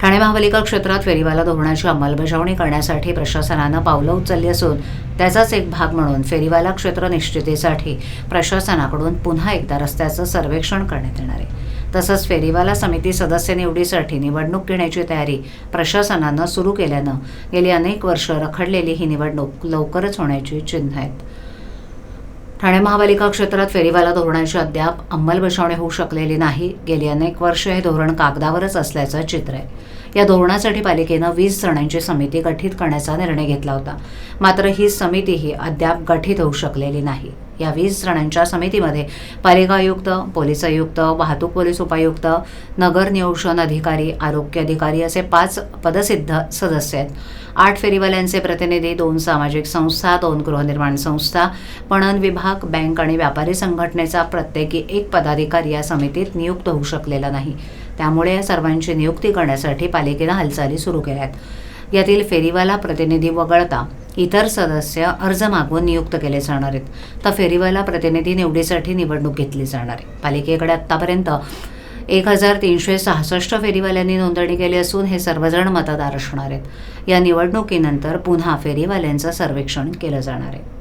ठाणे महापालिका क्षेत्रात फेरीवाला धोरणाची अंमलबजावणी करण्यासाठी प्रशासनानं पावलं उचलली असून त्याचाच एक भाग म्हणून फेरीवाला क्षेत्र निश्चितीसाठी प्रशासनाकडून पुन्हा एकदा रस्त्याचं सर्वेक्षण करण्यात येणार आहे. तसंच फेरीवाला समिती सदस्य निवडीसाठी निवडणूक घेण्याची तयारी प्रशासनानं सुरू केल्यानं गेली अनेक वर्ष रखडलेली ही निवडणूक लवकरच होण्याची चिन्ह आहेत. ठाणे महापालिका क्षेत्रात फेरीवाला धोरणाची अद्याप अंमलबजावणी होऊ शकलेली नाही. गेली अनेक वर्ष हे धोरण कागदावरच असल्याचं चित्र आहे. या धोरणासाठी पालिकेनं वीस जणांची समिती गठीत करण्याचा निर्णय घेतला होता. मात्र ही समितीही अद्याप गठीत होऊ शकलेली नाही. या वीस जणांच्या समितीमध्ये पालिका आयुक्त पोलीस आयुक्त वाहतूक पोलीस उपायुक्त नगर नियोजन अधिकारी आरोग्य अधिकारी असे पाच पदसिद्ध सदस्य आहेत. आठ फेरीवाल्यांचे प्रतिनिधी दोन सामाजिक संस्था दोन गृहनिर्माण संस्था पणन विभाग बँक आणि व्यापारी संघटनेचा प्रत्येकी एक पदाधिकारी या समितीत नियुक्त होऊ शकलेला नाही. त्यामुळे या सर्वांची नियुक्ती करण्यासाठी पालिकेनं हालचाली सुरू केल्या आहेत. यातील फेरीवाला प्रतिनिधी वगळता इतर सदस्य अर्ज मागवून नियुक्त केले जाणार आहेत. तर फेरीवाला प्रतिनिधी निवडीसाठी निवडणूक घेतली जाणार आहे. पालिकेकडे आत्तापर्यंत एक हजार तीनशे सहासष्ट फेरीवाल्यांनी नोंदणी केली असून हे सर्वजण मतदार असणार आहेत. या निवडणुकीनंतर पुन्हा फेरीवाल्यांचं सर्वेक्षण केलं जाणार आहे.